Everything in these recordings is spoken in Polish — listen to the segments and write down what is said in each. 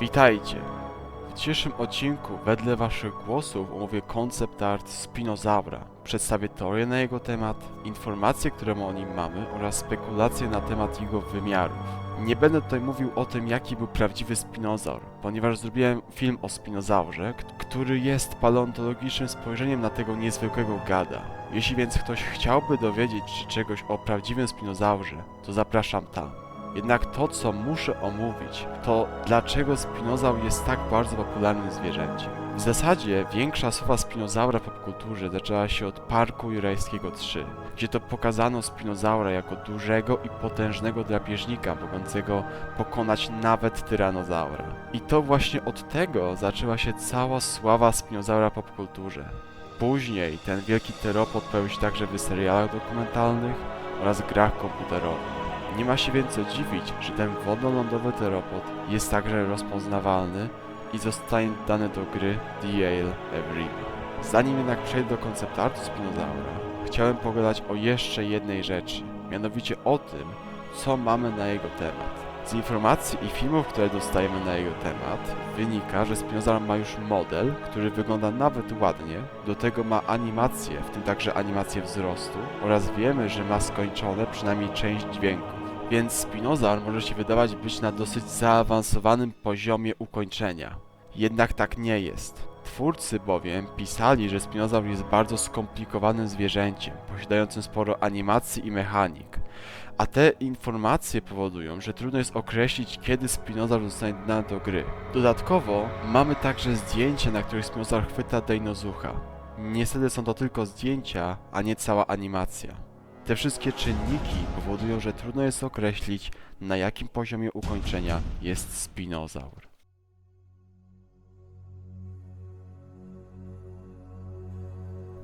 Witajcie! W dzisiejszym odcinku, wedle waszych głosów, omówię koncept art Spinozaura. Przedstawię teorię na jego temat, informacje, które o nim mamy oraz spekulacje na temat jego wymiarów. Nie będę tutaj mówił o tym, jaki był prawdziwy spinozaur, ponieważ zrobiłem film o spinozaurze, który jest paleontologicznym spojrzeniem na tego niezwykłego gada. Jeśli więc ktoś chciałby dowiedzieć się czegoś o prawdziwym spinozaurze, to zapraszam tam. Jednak to, co muszę omówić, to dlaczego spinozaur jest tak bardzo popularnym zwierzęciem. W zasadzie większa sława spinozaura w popkulturze zaczęła się od Parku Jurajskiego 3, gdzie to pokazano spinozaura jako dużego i potężnego drapieżnika mogącego pokonać nawet tyranozaura. I to właśnie od tego zaczęła się cała sława spinozaura w popkulturze. Później ten wielki teropod pojawił się także w serialach dokumentalnych oraz grach komputerowych. Nie ma się więc co dziwić, że ten wodolądowy teropod jest także rozpoznawalny i zostanie dodany do gry Yale Everyman. Zanim jednak przejdę do konceptartu Spinozaura, chciałem pogadać o jeszcze jednej rzeczy, mianowicie o tym, co mamy na jego temat. Z informacji i filmów, które dostajemy na jego temat, wynika, że Spinozaur ma już model, który wygląda nawet ładnie, do tego ma animację, w tym także animację wzrostu oraz wiemy, że ma skończone przynajmniej część dźwięków. Więc Spinozaur może się wydawać być na dosyć zaawansowanym poziomie ukończenia. Jednak tak nie jest. Twórcy bowiem pisali, że Spinozaur jest bardzo skomplikowanym zwierzęciem, posiadającym sporo animacji i mechanik. A te informacje powodują, że trudno jest określić, kiedy Spinozaur zostanie dodany do gry. Dodatkowo mamy także zdjęcia, na których Spinozaur chwyta Deinozucha. Niestety są to tylko zdjęcia, a nie cała animacja. Te wszystkie czynniki powodują, że trudno jest określić, na jakim poziomie ukończenia jest spinozaur.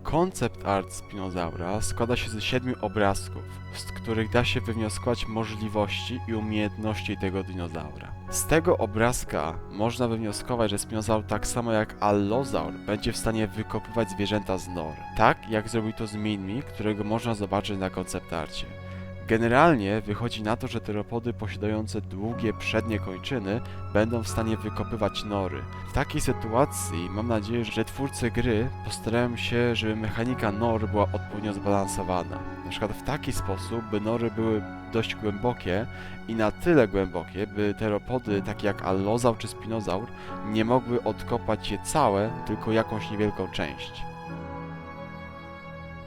Koncept art spinozaura składa się ze siedmiu obrazków, z których da się wywnioskować możliwości i umiejętności tego dinozaura. Z tego obrazka można wywnioskować, że spinozaur tak samo jak allozaur będzie w stanie wykopywać zwierzęta z nor, tak jak zrobił to z Minmi, którego można zobaczyć na konceptarcie. Generalnie wychodzi na to, że teropody posiadające długie przednie kończyny będą w stanie wykopywać nory. W takiej sytuacji mam nadzieję, że twórcy gry postarają się, żeby mechanika nor była odpowiednio zbalansowana. Na przykład w taki sposób, by nory były dość głębokie i na tyle głębokie, by teropody takie jak allozaur czy spinozaur nie mogły odkopać je całe, tylko jakąś niewielką część.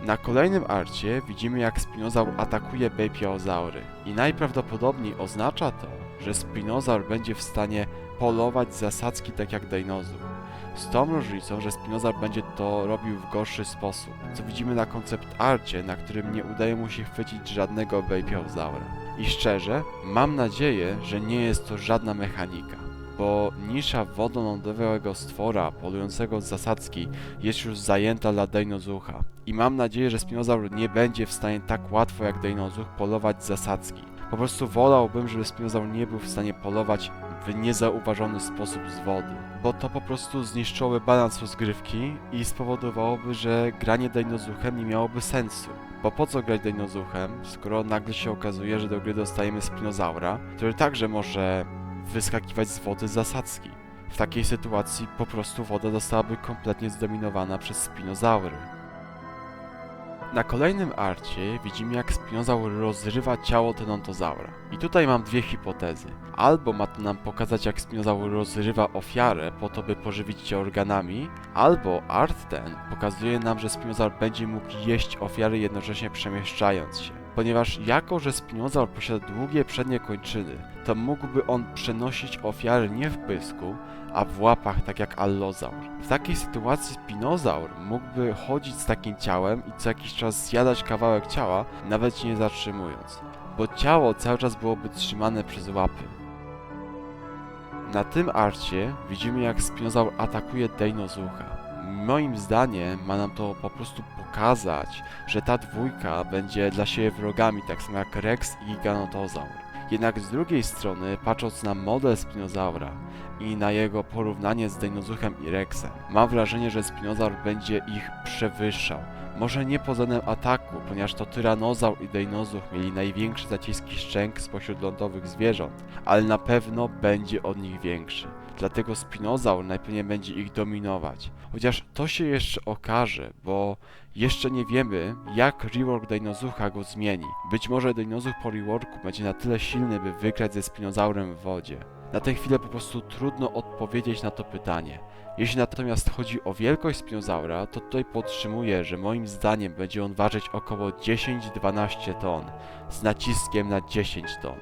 Na kolejnym arcie widzimy jak Spinozaur atakuje Bejpiozaury i najprawdopodobniej oznacza to, że Spinozaur będzie w stanie polować zasadzki tak jak Deinozur. Z tą różnicą, że Spinozaur będzie to robił w gorszy sposób, co widzimy na koncept arcie, na którym nie udaje mu się chwycić żadnego Bejpiozaura. I szczerze, mam nadzieję, że nie jest to żadna mechanika bo nisza wodolądowego stwora polującego z zasadzki jest już zajęta dla Deinozucha. I mam nadzieję, że Spinozaur nie będzie w stanie tak łatwo jak Deinozuch polować z zasadzki. Po prostu wolałbym, żeby Spinozaur nie był w stanie polować w niezauważony sposób z wody, bo to po prostu zniszczyłoby balans rozgrywki i spowodowałoby, że granie Deinozuchem nie miałoby sensu. Bo po co grać Deinozuchem, skoro nagle się okazuje, że do gry dostajemy Spinozaura, który także może wyskakiwać z wody zasadzki. W takiej sytuacji po prostu woda zostałaby kompletnie zdominowana przez spinozaury. Na kolejnym arcie widzimy jak spinozaur rozrywa ciało tenontozaura. I tutaj mam dwie hipotezy. Albo ma to nam pokazać jak spinozaur rozrywa ofiarę po to by pożywić się organami, albo art ten pokazuje nam, że spinozaur będzie mógł jeść ofiary jednocześnie przemieszczając się ponieważ jako, że spinozaur posiada długie przednie kończyny, to mógłby on przenosić ofiary nie w pysku, a w łapach, tak jak allozaur. W takiej sytuacji spinozaur mógłby chodzić z takim ciałem i co jakiś czas zjadać kawałek ciała, nawet nie zatrzymując, bo ciało cały czas byłoby trzymane przez łapy. Na tym arcie widzimy jak spinozaur atakuje Deinozucha. Moim zdaniem ma nam to po prostu pokazać, że ta dwójka będzie dla siebie wrogami, tak samo jak Rex i Giganotozaur. Jednak z drugiej strony, patrząc na model Spinozaura i na jego porównanie z Deinozuchem i Rexem, mam wrażenie, że Spinozaur będzie ich przewyższał, Może nie pod względem ataku, ponieważ to tyranozaur i dejnozuch mieli największe zaciski szczęk spośród lądowych zwierząt, ale na pewno będzie od nich większy. Dlatego spinozaur najpewniej będzie ich dominować. Chociaż to się jeszcze okaże, bo jeszcze nie wiemy, jak rework Dinozucha go zmieni. Być może Dinozuch po reworku będzie na tyle silny, by wygrać ze spinozaurem w wodzie. Na tę chwilę po prostu trudno odpowiedzieć na to pytanie. Jeśli natomiast chodzi o wielkość spinozaura, to tutaj podtrzymuję, że moim zdaniem będzie on ważyć około 10-12 ton, z naciskiem na 10 ton.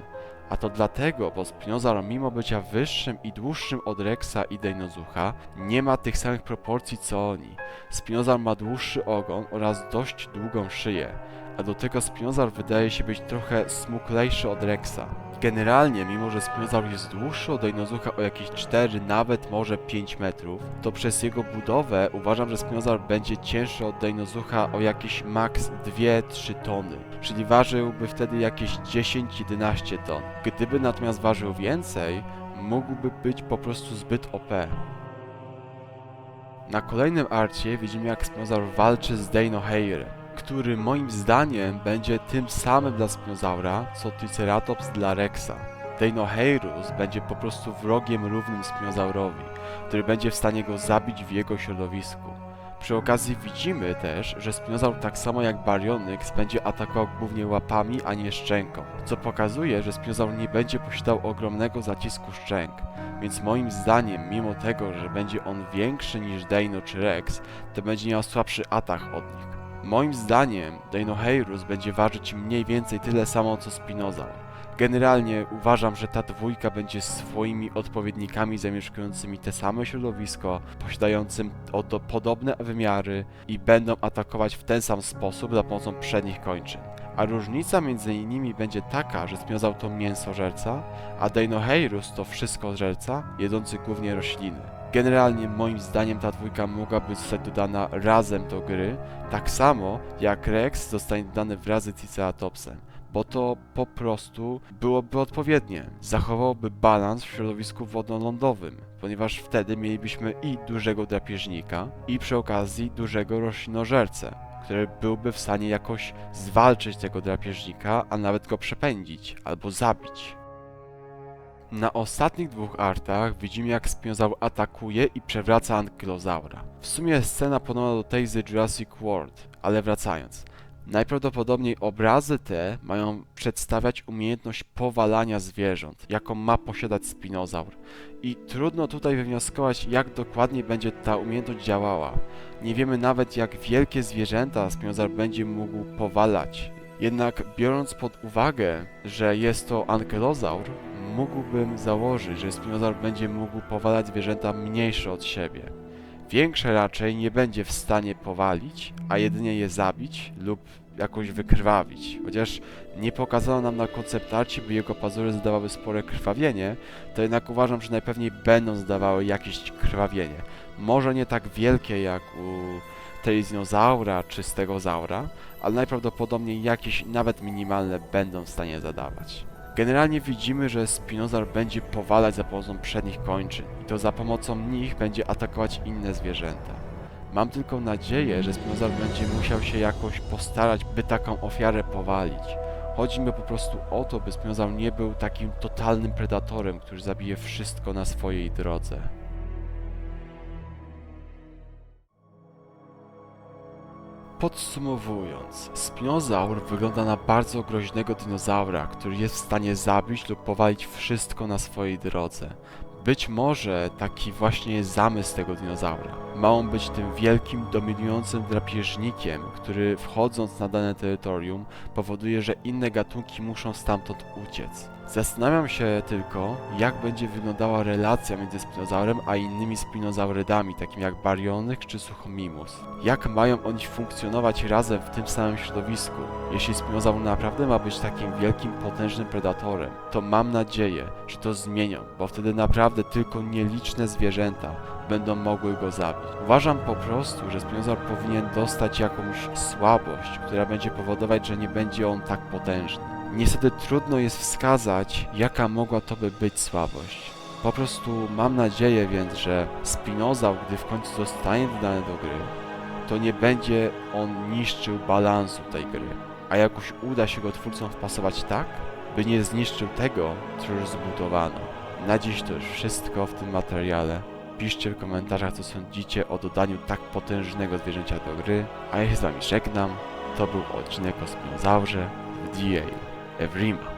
A to dlatego, bo spinozaur mimo bycia wyższym i dłuższym od Rexa i Dinozucha, nie ma tych samych proporcji co oni. Spinozaur ma dłuższy ogon oraz dość długą szyję, a do tego spinozaur wydaje się być trochę smuklejszy od Rexa. Generalnie, mimo że spinozaur jest dłuższy od Dinozucha o jakieś 4, nawet może 5 metrów, to przez jego budowę uważam, że spinozaur będzie cięższy od Dinozucha o jakieś maks 2-3 tony, czyli ważyłby wtedy jakieś 10-11 ton. Gdyby natomiast ważył więcej, mógłby być po prostu zbyt OP. Na kolejnym arcie widzimy jak Spinozaur walczy z Dinohairem, który moim zdaniem będzie tym samym dla Spinozaura, co Triceratops dla Rexa. Dinohairus będzie po prostu wrogiem równym Spinozaurowi, który będzie w stanie go zabić w jego środowisku. Przy okazji widzimy też, że Spinozaur tak samo jak Baryonyx będzie atakował głównie łapami, a nie szczęką, co pokazuje, że Spinozaur nie będzie posiadał ogromnego zacisku szczęk, więc moim zdaniem, mimo tego, że będzie on większy niż Dino czy Rex, to będzie miał słabszy atak od nich. Moim zdaniem Dinohairus będzie ważyć mniej więcej tyle samo co Spinozaur. Generalnie uważam, że ta dwójka będzie swoimi odpowiednikami zamieszkującymi te same środowisko, posiadającym oto podobne wymiary i będą atakować w ten sam sposób za pomocą przednich kończyn. A różnica między nimi będzie taka, że Spinozaur to mięsożerca, a Dinohairus to wszystkożerca, jedzący głównie rośliny. Generalnie moim zdaniem ta dwójka mogłaby zostać dodana razem do gry, tak samo jak Rex zostanie dodany wraz z Triceratopsem, bo to po prostu byłoby odpowiednie. Zachowałoby balans w środowisku wodno-lądowym, ponieważ wtedy mielibyśmy i dużego drapieżnika, i przy okazji dużego roślinożercę, który byłby w stanie jakoś zwalczyć tego drapieżnika, a nawet go przepędzić albo zabić. Na ostatnich dwóch artach widzimy jak Spinozaur atakuje i przewraca ankylozaura. W sumie scena podobna do tej z Jurassic World, ale wracając. Najprawdopodobniej obrazy te mają przedstawiać umiejętność powalania zwierząt, jaką ma posiadać spinozaur. I trudno tutaj wywnioskować, jak dokładnie będzie ta umiejętność działała. Nie wiemy nawet, jak wielkie zwierzęta spinozaur będzie mógł powalać. Jednak biorąc pod uwagę, że jest to ankylozaur, mógłbym założyć, że spinozaur będzie mógł powalać zwierzęta mniejsze od siebie. Większe raczej nie będzie w stanie powalić, a jedynie je zabić lub jakoś wykrwawić. Chociaż nie pokazano nam na konceptarcie, by jego pazury zdawały spore krwawienie, to jednak uważam, że najpewniej będą zdawały jakieś krwawienie. Może nie tak wielkie jak u telizinozaura czy stegozaura, ale najprawdopodobniej jakieś nawet minimalne będą w stanie zadawać. Generalnie widzimy, że Spinozaur będzie powalać za pomocą przednich kończyn i to za pomocą nich będzie atakować inne zwierzęta. Mam tylko nadzieję, że Spinozaur będzie musiał się jakoś postarać, by taką ofiarę powalić. Chodzi mi po prostu o to, by Spinozaur nie był takim totalnym predatorem, który zabije wszystko na swojej drodze. Podsumowując, Spinozaur wygląda na bardzo groźnego dinozaura, który jest w stanie zabić lub powalić wszystko na swojej drodze. Być może taki właśnie jest zamysł tego dinozaura. Ma on być tym wielkim, dominującym drapieżnikiem, który wchodząc na dane terytorium powoduje, że inne gatunki muszą stamtąd uciec. Zastanawiam się tylko, jak będzie wyglądała relacja między spinozaurem a innymi spinozaurydami, takimi jak Baryonyx czy Suchomimus. Jak mają oni funkcjonować razem w tym samym środowisku? Jeśli spinozaur naprawdę ma być takim wielkim, potężnym predatorem, to mam nadzieję, że to zmienią, bo wtedy naprawdę tylko nieliczne zwierzęta będą mogły go zabić. Uważam po prostu, że spinozaur powinien dostać jakąś słabość, która będzie powodować, że nie będzie on tak potężny. Niestety trudno jest wskazać, jaka mogła to by być słabość. Po prostu mam nadzieję więc, że Spinozaur, gdy w końcu zostanie dodany do gry, to nie będzie on niszczył balansu tej gry, a jakoś uda się go twórcom wpasować tak, by nie zniszczył tego, co już zbudowano. Na dziś to już wszystko w tym materiale. Piszcie w komentarzach, co sądzicie o dodaniu tak potężnego zwierzęcia do gry, a ja się z wami żegnam. To był odcinek o Spinozaurze w DA Evrima.